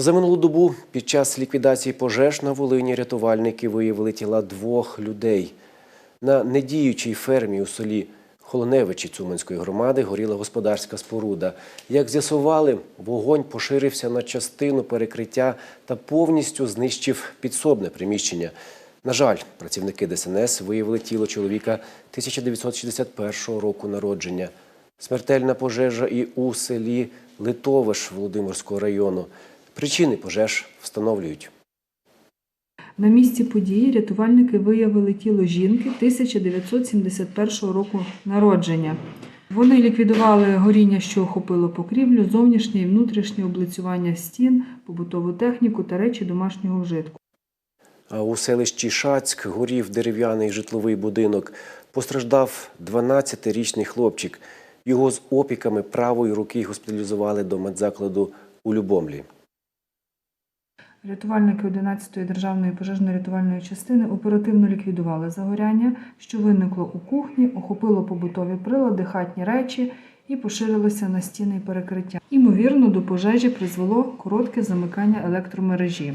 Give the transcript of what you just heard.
За минулу добу під час ліквідації пожеж на Волині рятувальники виявили тіла двох людей. На недіючій фермі у селі Холоневичі Цуманської громади горіла господарська споруда. Як з'ясували, вогонь поширився на частину перекриття та повністю знищив підсобне приміщення. На жаль, працівники ДСНС виявили тіло чоловіка 1961 року народження. Смертельна пожежа і у селі Литовиш Володимирського району. Причини пожеж встановлюють. На місці події рятувальники виявили тіло жінки 1971 року народження. Вони ліквідували горіння, що охопило покрівлю, зовнішнє і внутрішнє облицювання стін, побутову техніку та речі домашнього вжитку. А у селищі Шацьк горів дерев'яний житловий будинок. Постраждав 12-річний хлопчик. Його з опіками правої руки госпіталізували до медзакладу у Любомлі. Рятувальники 11-ї державної пожежно-рятувальної частини оперативно ліквідували загоряння, що виникло у кухні, охопило побутові прилади, хатні речі і поширилося на стіни і перекриття. Імовірно, до пожежі призвело коротке замикання електромережі.